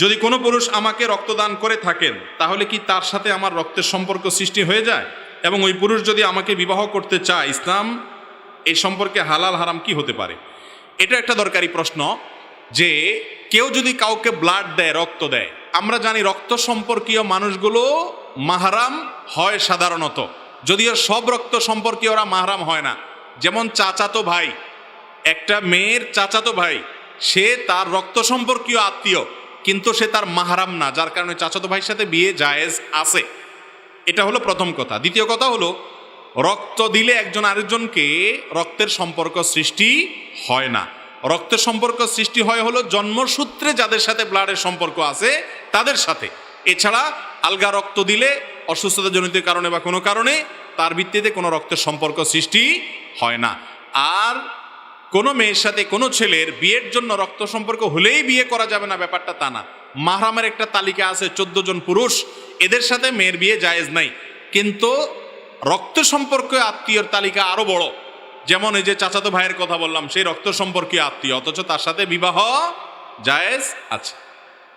যদি কোনো পুরুষ আমাকে রক্তদান করে থাকেন, তাহলে কি তার সাথে আমার রক্তের সম্পর্ক সৃষ্টি হয়ে যায়? এবং ওই পুরুষ যদি আমাকে বিবাহ করতে চায় ইসলাম, এই সম্পর্কে হালাল হারাম কি হতে পারে? এটা একটা দরকারি প্রশ্ন যে কেউ যদি কাউকে ব্লাড দেয়, রক্ত দেয়, আমরা জানি রক্ত সম্পর্কীয় মানুষগুলো মাহারাম হয় সাধারণত। যদিও সব রক্ত সম্পর্কীয়রা মাহারাম হয় না। যেমন চাচাতো ভাই, একটা মেয়ের চাচাতো ভাই, সে তার রক্ত সম্পর্কীয় আত্মীয় কিন্তু সে তার মাহারাম না, যার কারণে চাচাতো ভাইয়ের সাথে বিয়ে জায়েজ আছে। এটা হলো প্রথম কথা। দ্বিতীয় কথা হলো, রক্ত দিলে একজন আরেকজনকে রক্তের সম্পর্ক সৃষ্টি হয় না। রক্তের সম্পর্ক সৃষ্টি হয় হলো জন্মসূত্রে যাদের সাথে ব্লাডের সম্পর্ক আছে, তাদের সাথে। এছাড়া আলগা রক্ত দিলে অসুস্থতাজনিত কারণে বা কোনো কারণে তার ভিত্তিতে কোনো রক্তের সম্পর্ক সৃষ্টি হয় না। আর কোনো মেয়ের সাথে কোনো ছেলের বিয়ের জন্য রক্ত সম্পর্ক হলেই বিয়ে করা যাবে না, ব্যাপারটা তা না। মাহরামের একটা তালিকা আছে, চোদ্দ জন পুরুষ, এদের সাথে মেয়ের বিয়ে জায়েজ নাই। কিন্তু রক্ত সম্পর্কে আত্মীয়র তালিকা আরও বড়। যেমন এই যে চাচাতো ভাইয়ের কথা বললাম, সেই রক্ত সম্পর্কীয় আত্মীয়, অথচ তার সাথে বিবাহ জায়েজ আছে।